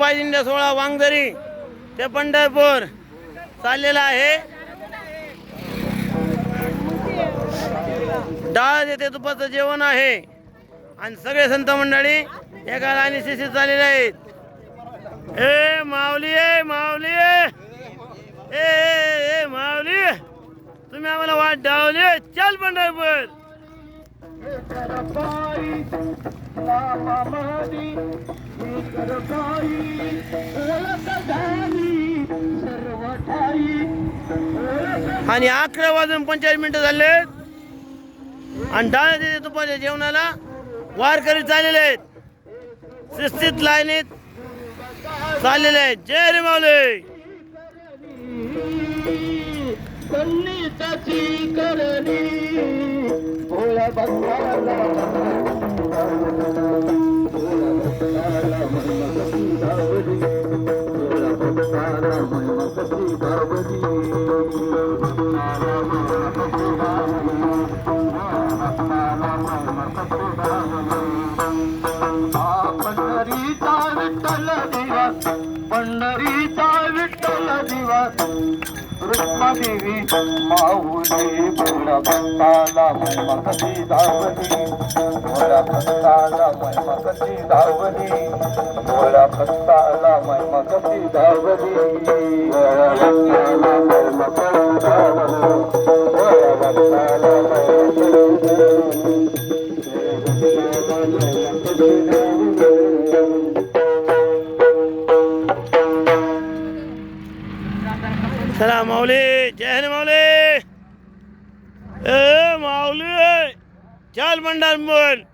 पाहिजे सोळा वांगदरी ते पंढरपूर. चाललेला आहे. डाळ येथे दुपारचं जेवण आहे. आणि सगळे संत मंडळी एका लाईनी शिशी चाललेले आहेत. ए माऊली ए माऊली ए ए, माऊली. तुम्ही आम्हाला वाट डावली. चल पंढरपूर. आणि अकरा वाजून पंचेचाळीस मिनिटं झाले आणि डाळ तिथे दुपारच्या जेवणाला. वारकरी चाललेले आहेत. शिस्तीत लाईनीत चाललेले आहेत. जय रे माऊली. पंढरीचा विठ्ठल दिवस पंढरीचा विठ्ठल दिवस रुक्मादेवी माऊली भोळा भक्ताला महिमा कशी धावली. भोळा भक्ताला महिमा कशी धावली. भोळा भक्ताला महिमा कशी धावली. भोळा भक्ताला महिमा कशी धावली. भोळा भक्ताला महिमा कशी चला माऊली जय हरे माऊली ए माऊली चल पंढरपूर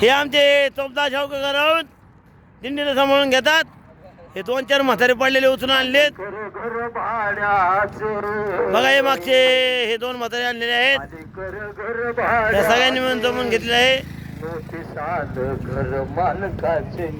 हे आमचे चौदा शावकर आहोत दिंडीला सांभाळून घेतात. हे दोन चार म्हातारे पडलेले उचलून आणलेत. बघा हे मागचे हे दोन म्हातारे आणलेले आहेत. त्या सगळ्यांनी मिळून जमून घेतले आहे. मोठे साध घर मालकाचे.